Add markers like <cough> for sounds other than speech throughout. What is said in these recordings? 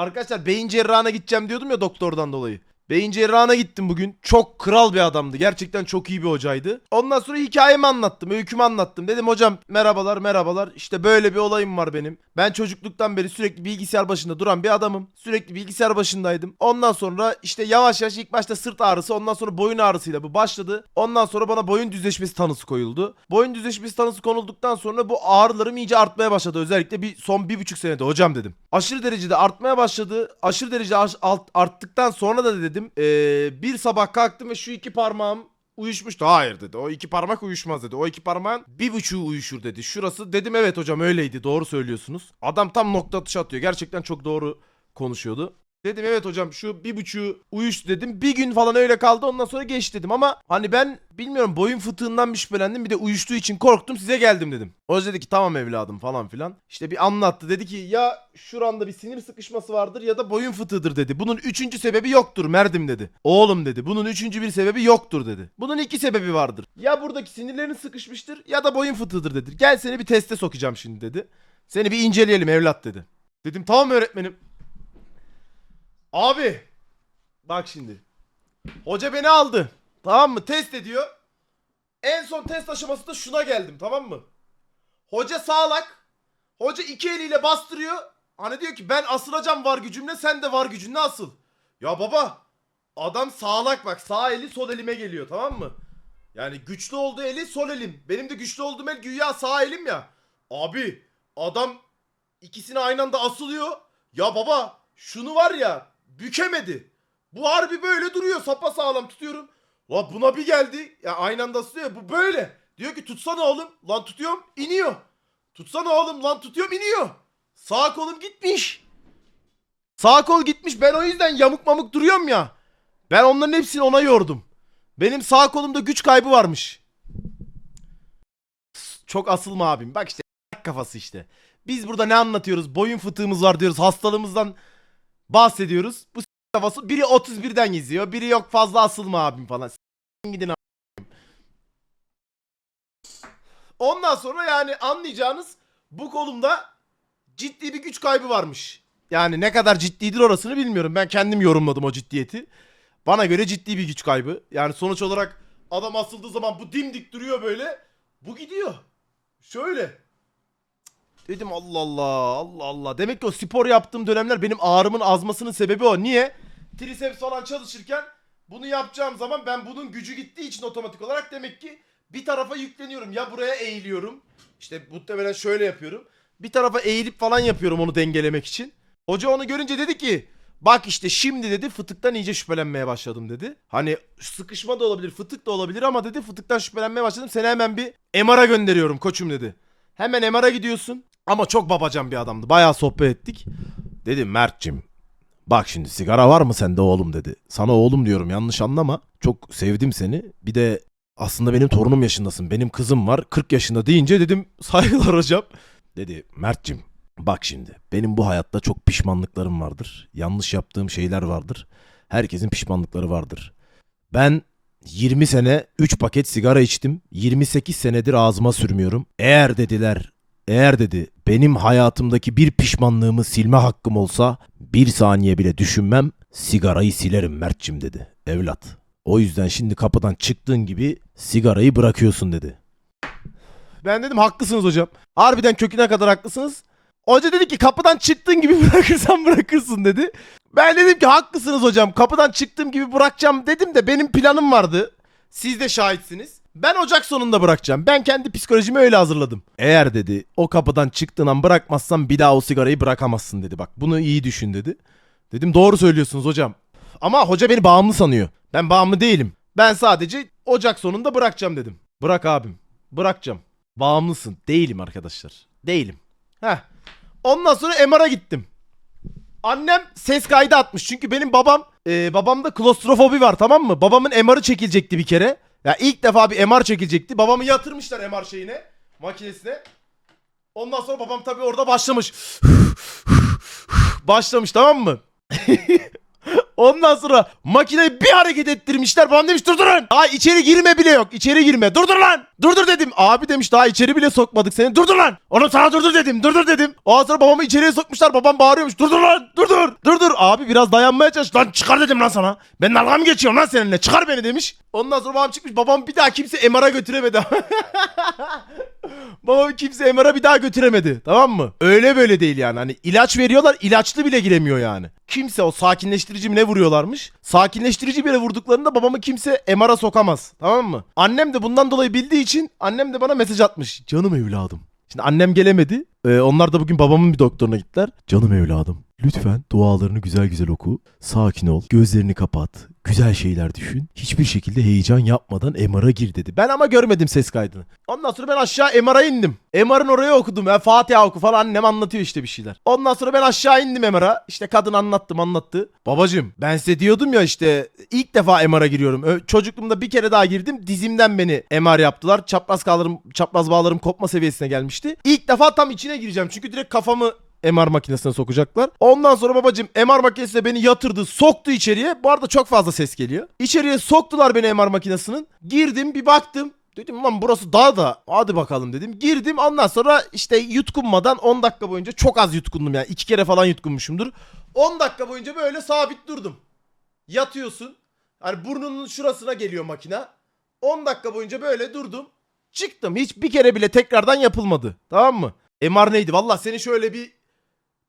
Arkadaşlar beyin cerrahına gideceğim diyordum ya doktordan dolayı. Beyin cerrahına gittim bugün. Çok kral bir adamdı. Gerçekten çok iyi bir hocaydı. Ondan sonra hikayemi anlattım. Öykümü anlattım. Dedim hocam merhabalar merhabalar. İşte böyle bir olayım var benim. Ben çocukluktan beri sürekli bilgisayar başında duran bir adamım. Sürekli bilgisayar başındaydım. Ondan sonra işte yavaş yavaş ilk başta sırt ağrısı ondan sonra boyun ağrısıyla bu başladı. Ondan sonra bana boyun düzleşmesi tanısı koyuldu. Boyun düzleşmesi tanısı konulduktan sonra bu ağrılarım iyice artmaya başladı. Özellikle bir son bir buçuk senede hocam dedim. Aşırı derecede artmaya başladı. Aşırı derece arttıktan sonra da dedim eee, bir sabah kalktım ve şu iki parmağım uyuşmuştu. Hayır dedi. O iki parmak uyuşmaz dedi. O iki parmağın bir buçuğu uyuşur dedi. Şurası dedim evet hocam öyleydi. Doğru söylüyorsunuz. Adam tam nokta atışı atıyor. Gerçekten çok doğru konuşuyordu. Dedim evet hocam şu bir buçuğu uyuştu dedim. Bir gün falan öyle kaldı ondan sonra geç dedim. Ama hani ben bilmiyorum boyun fıtığından bir şüphelendim. Bir de uyuştuğu için korktum size geldim dedim. O dedi ki tamam evladım falan filan. İşte bir anlattı. Dedi ki ya şuranda bir sinir sıkışması vardır ya da boyun fıtığıdır dedi. Bunun üçüncü sebebi yoktur Merdim dedi. Oğlum dedi bunun üçüncü bir sebebi yoktur dedi. Bunun iki sebebi vardır. Ya buradaki sinirlerin sıkışmıştır ya da boyun fıtığıdır dedi. Gel seni bir teste sokacağım şimdi dedi. Seni bir inceleyelim evlat dedi. Dedim tamam öğretmenim. Abi. Bak şimdi. Hoca beni aldı. Tamam mı? Test ediyor. En son test aşamasında şuna geldim tamam mı? Hoca sağlak. Hoca iki eliyle bastırıyor. Hani diyor ki ben asılacağım var gücümle sen de var gücünle asıl. Ya baba adam sağlak bak sağ eli sol elime geliyor tamam mı? Yani güçlü olduğu eli sol elim. Benim de güçlü olduğum el güya sağ elim ya. Abi adam ikisini aynı anda asılıyor. Ya baba şunu var ya bükemedi. Bu harbi böyle duruyor sapa sağlam tutuyorum. La buna bir geldi. Ya aynı anda asılıyor. Bu böyle. Diyor ki tutsana oğlum. Lan tutuyorum iniyor. Tutsana oğlum lan tutuyorum iniyor. Sağ kolum gitmiş. Sağ kol gitmiş. Ben o yüzden yamuk mamuk duruyorum ya. Ben onların hepsini ona yordum. Benim sağ kolumda güç kaybı varmış. Çok asılma abim. Bak işte kafası işte. Biz burada ne anlatıyoruz? Boyun fıtığımız var diyoruz. Hastalığımızdan bahsediyoruz. Bu kafası biri 31'den geziyor. Biri yok fazla asılma abim falan. S- gidin abim. Ondan sonra yani anlayacağınız bu kolumda ciddi bir güç kaybı varmış. Yani ne kadar ciddidir orasını bilmiyorum. Ben kendim yorumladım o ciddiyeti. Bana göre ciddi bir güç kaybı. Yani sonuç olarak adam asıldığı zaman bu dimdik duruyor böyle. Bu gidiyor. Şöyle. Dedim Allah Allah Allah Allah. Demek ki o spor yaptığım dönemler benim ağrımın azmasının sebebi o. Niye? Triceps falan çalışırken bunu yapacağım zaman ben bunun gücü gittiği için otomatik olarak demek ki bir tarafa yükleniyorum. Ya buraya eğiliyorum. İşte muhtemelen şöyle yapıyorum. Bir tarafa eğilip falan yapıyorum onu dengelemek için. Hoca onu görünce dedi ki bak işte şimdi dedi fıtıktan iyice şüphelenmeye başladım dedi. Hani sıkışma da olabilir fıtık da olabilir ama dedi fıtıktan şüphelenmeye başladım. Seni hemen bir MR'a gönderiyorum koçum dedi. Hemen MR'a gidiyorsun. Ama çok babacan bir adamdı. Bayağı sohbet ettik. Dedim Mert'cim bak şimdi sigara var mı sende oğlum dedi. Sana oğlum diyorum yanlış anlama. Çok sevdim seni. Bir de aslında benim torunum yaşındasın. Benim kızım var 40 yaşında deyince dedim <laughs> saygılar hocam. Dedi Mert'cim bak şimdi benim bu hayatta çok pişmanlıklarım vardır. Yanlış yaptığım şeyler vardır. Herkesin pişmanlıkları vardır. Ben 20 sene 3 paket sigara içtim. 28 senedir ağzıma sürmüyorum. Eğer dediler eğer dedi benim hayatımdaki bir pişmanlığımı silme hakkım olsa bir saniye bile düşünmem sigarayı silerim Mert'cim dedi. Evlat. O yüzden şimdi kapıdan çıktığın gibi sigarayı bırakıyorsun dedi. Ben dedim haklısınız hocam. Harbiden köküne kadar haklısınız. Hoca dedi ki kapıdan çıktığın gibi <laughs> bırakırsan bırakırsın dedi. Ben dedim ki haklısınız hocam. Kapıdan çıktığım gibi bırakacağım dedim de benim planım vardı. Siz de şahitsiniz. Ben Ocak sonunda bırakacağım. Ben kendi psikolojimi öyle hazırladım. Eğer dedi o kapıdan çıktığın an bırakmazsan bir daha o sigarayı bırakamazsın dedi. Bak bunu iyi düşün dedi. Dedim doğru söylüyorsunuz hocam. Ama hoca beni bağımlı sanıyor. Ben bağımlı değilim. Ben sadece Ocak sonunda bırakacağım dedim. Bırak abim. Bırakacağım. Bağımlısın. Değilim arkadaşlar. Değilim. Heh. Ondan sonra MR'a gittim. Annem ses kaydı atmış. Çünkü benim babam e, babamda klostrofobi var tamam mı? Babamın MR'ı çekilecekti bir kere. Ya ilk defa bir MR çekilecekti. Babamı yatırmışlar MR şeyine, makinesine. Ondan sonra babam tabii orada başlamış. başlamış tamam mı? <laughs> Ondan sonra makineyi bir hareket ettirmişler. Babam demiş durdurun. Daha içeri girme bile yok. İçeri girme. Durdur lan. Durdur dedim. Abi demiş daha içeri bile sokmadık seni. Durdur lan. Onu sana durdur dedim. Durdur dedim. Ondan sonra babamı içeriye sokmuşlar. Babam bağırıyormuş. Durdur lan. Durdur. Durdur. Abi biraz dayanmaya çalış. Lan çıkar dedim lan sana. Ben dalga mı geçiyorum lan seninle? Çıkar beni demiş. Ondan sonra babam çıkmış. Babam bir daha kimse MR'a götüremedi. <laughs> Babamı kimse MR'a bir daha götüremedi. Tamam mı? Öyle böyle değil yani. Hani ilaç veriyorlar ilaçlı bile giremiyor yani. Kimse o sakinleştirici mi ne vuruyorlarmış? Sakinleştirici bile vurduklarında babamı kimse MR'a sokamaz. Tamam mı? Annem de bundan dolayı bildiği için annem de bana mesaj atmış. Canım evladım. Şimdi annem gelemedi. Ee, onlar da bugün babamın bir doktoruna gittiler. Canım evladım. Lütfen dualarını güzel güzel oku. Sakin ol. Gözlerini kapat. Güzel şeyler düşün. Hiçbir şekilde heyecan yapmadan MR'a gir dedi. Ben ama görmedim ses kaydını. Ondan sonra ben aşağı MR'a indim. MR'ın oraya okudum ya. Fatiha oku falan annem anlatıyor işte bir şeyler. Ondan sonra ben aşağı indim MR'a. İşte kadın anlattım anlattı. Babacım ben size diyordum ya işte ilk defa MR'a giriyorum. Çocukluğumda bir kere daha girdim. Dizimden beni MR yaptılar. Çapraz kallarım, çapraz bağlarım kopma seviyesine gelmişti. İlk defa tam içine gireceğim. Çünkü direkt kafamı MR makinesine sokacaklar. Ondan sonra babacım MR makinesine beni yatırdı, soktu içeriye. Bu arada çok fazla ses geliyor. İçeriye soktular beni MR makinesinin. Girdim bir baktım. Dedim lan burası daha da hadi bakalım dedim. Girdim ondan sonra işte yutkunmadan 10 dakika boyunca çok az yutkundum yani. iki kere falan yutkunmuşumdur. 10 dakika boyunca böyle sabit durdum. Yatıyorsun. Hani burnunun şurasına geliyor makine. 10 dakika boyunca böyle durdum. Çıktım. Hiç bir kere bile tekrardan yapılmadı. Tamam mı? MR neydi? Valla seni şöyle bir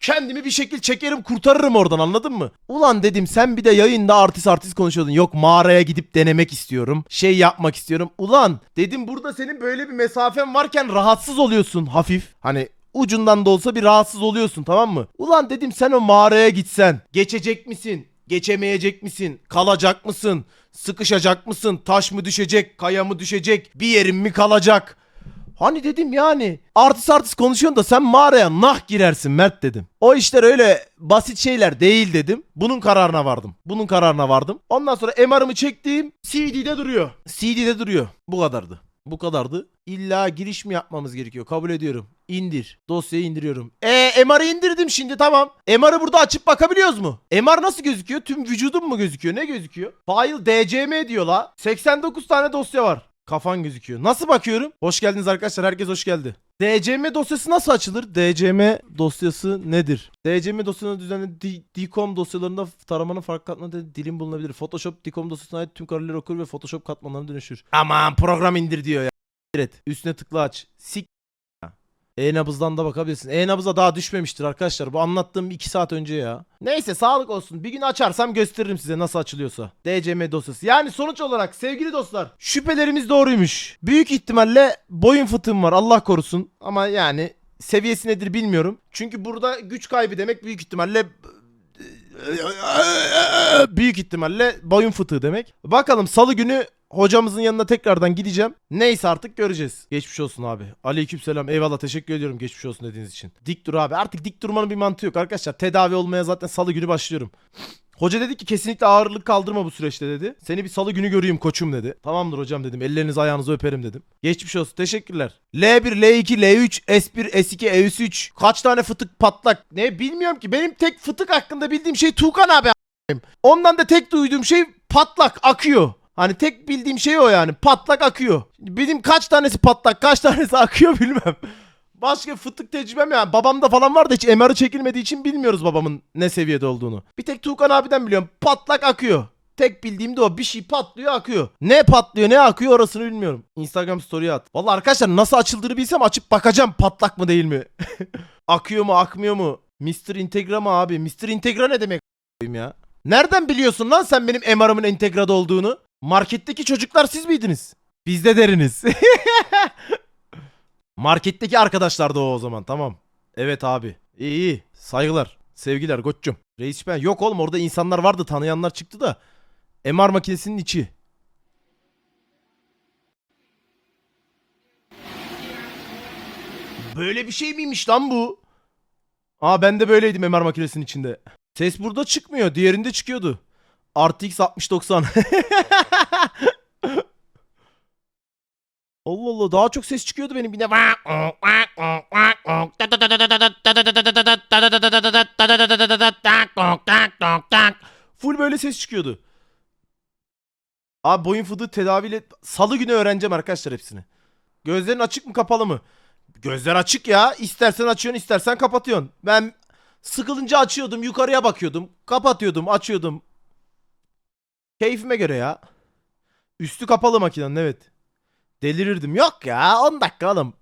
kendimi bir şekil çekerim kurtarırım oradan anladın mı? Ulan dedim sen bir de yayında artist artist konuşuyordun. Yok mağaraya gidip denemek istiyorum. Şey yapmak istiyorum. Ulan dedim burada senin böyle bir mesafen varken rahatsız oluyorsun hafif. Hani ucundan da olsa bir rahatsız oluyorsun tamam mı? Ulan dedim sen o mağaraya gitsen geçecek misin? Geçemeyecek misin? Kalacak mısın? Sıkışacak mısın? Taş mı düşecek? Kaya mı düşecek? Bir yerin mi kalacak? Hani dedim yani artist artist konuşuyorsun da sen mağaraya nah girersin Mert dedim. O işler öyle basit şeyler değil dedim. Bunun kararına vardım. Bunun kararına vardım. Ondan sonra MR'ımı çektiğim CD'de duruyor. CD'de duruyor. Bu kadardı. Bu kadardı. İlla giriş mi yapmamız gerekiyor? Kabul ediyorum. İndir. Dosyayı indiriyorum. E MR'ı indirdim şimdi tamam. MR'ı burada açıp bakabiliyoruz mu? MR nasıl gözüküyor? Tüm vücudum mu gözüküyor? Ne gözüküyor? File DCM diyor la. 89 tane dosya var. Kafan gözüküyor. Nasıl bakıyorum? Hoş geldiniz arkadaşlar. Herkes hoş geldi. DCM dosyası nasıl açılır? DCM dosyası nedir? DCM dosyasını düzenli DCOM dosyalarında taramanın farklı katmanında dilim bulunabilir. Photoshop DCOM dosyasına ait tüm kararları okur ve Photoshop katmanlarına dönüşür. Aman program indir diyor ya. Evet. Üstüne tıkla aç. Sik. E-nabızdan da bakabilirsin. E-nabıza daha düşmemiştir arkadaşlar. Bu anlattığım 2 saat önce ya. Neyse sağlık olsun. Bir gün açarsam gösteririm size nasıl açılıyorsa. DCM dosyası. Yani sonuç olarak sevgili dostlar şüphelerimiz doğruymuş. Büyük ihtimalle boyun fıtığım var Allah korusun. Ama yani seviyesi nedir bilmiyorum. Çünkü burada güç kaybı demek büyük ihtimalle büyük ihtimalle boyun fıtığı demek. Bakalım salı günü hocamızın yanına tekrardan gideceğim. Neyse artık göreceğiz. Geçmiş olsun abi. Aleykümselam. Eyvallah teşekkür ediyorum geçmiş olsun dediğiniz için. Dik dur abi. Artık dik durmanın bir mantığı yok arkadaşlar. Tedavi olmaya zaten salı günü başlıyorum. Hoca dedi ki kesinlikle ağırlık kaldırma bu süreçte dedi. Seni bir salı günü göreyim koçum dedi. Tamamdır hocam dedim. Ellerinizi ayağınızı öperim dedim. Geçmiş olsun. Teşekkürler. L1, L2, L3, S1, S2, E3. Kaç tane fıtık patlak? Ne bilmiyorum ki. Benim tek fıtık hakkında bildiğim şey Tuğkan abi. Ondan da tek duyduğum şey patlak akıyor. Hani tek bildiğim şey o yani. Patlak akıyor. Benim kaç tanesi patlak, kaç tanesi <laughs> akıyor bilmem. Başka fıtık tecrübem yani. Babamda falan var da hiç MR'ı çekilmediği için bilmiyoruz babamın ne seviyede olduğunu. Bir tek Tuğkan abiden biliyorum. Patlak akıyor. Tek bildiğim de o. Bir şey patlıyor akıyor. Ne patlıyor ne akıyor orasını bilmiyorum. Instagram story at. Vallahi arkadaşlar nasıl açıldığını bilsem açıp bakacağım patlak mı değil mi? <laughs> akıyor mu akmıyor mu? Mr. Integra mı abi? Mr. Integra ne demek ya? Nereden biliyorsun lan sen benim MR'ımın entegrada olduğunu? Marketteki çocuklar siz miydiniz? Biz de deriniz. <laughs> Marketteki arkadaşlar da o o zaman tamam. Evet abi. İyi iyi. Saygılar. Sevgiler Goç'cum. Reis ben yok oğlum orada insanlar vardı tanıyanlar çıktı da. MR makinesinin içi. Böyle bir şey miymiş lan bu? Aa ben de böyleydim MR makinesinin içinde. Ses burada çıkmıyor. Diğerinde çıkıyordu. RTX 6090. Allah Allah daha çok ses çıkıyordu benim de. Full böyle ses çıkıyordu. Abi boyun fıtığı tedaviyle salı günü öğreneceğim arkadaşlar hepsini. Gözlerin açık mı kapalı mı? Gözler açık ya. İstersen açıyorsun istersen kapatıyorsun. Ben sıkılınca açıyordum yukarıya bakıyordum. Kapatıyordum açıyordum. Keyfime göre ya. Üstü kapalı makinenin evet. Delirirdim. Yok ya 10 dakika oğlum.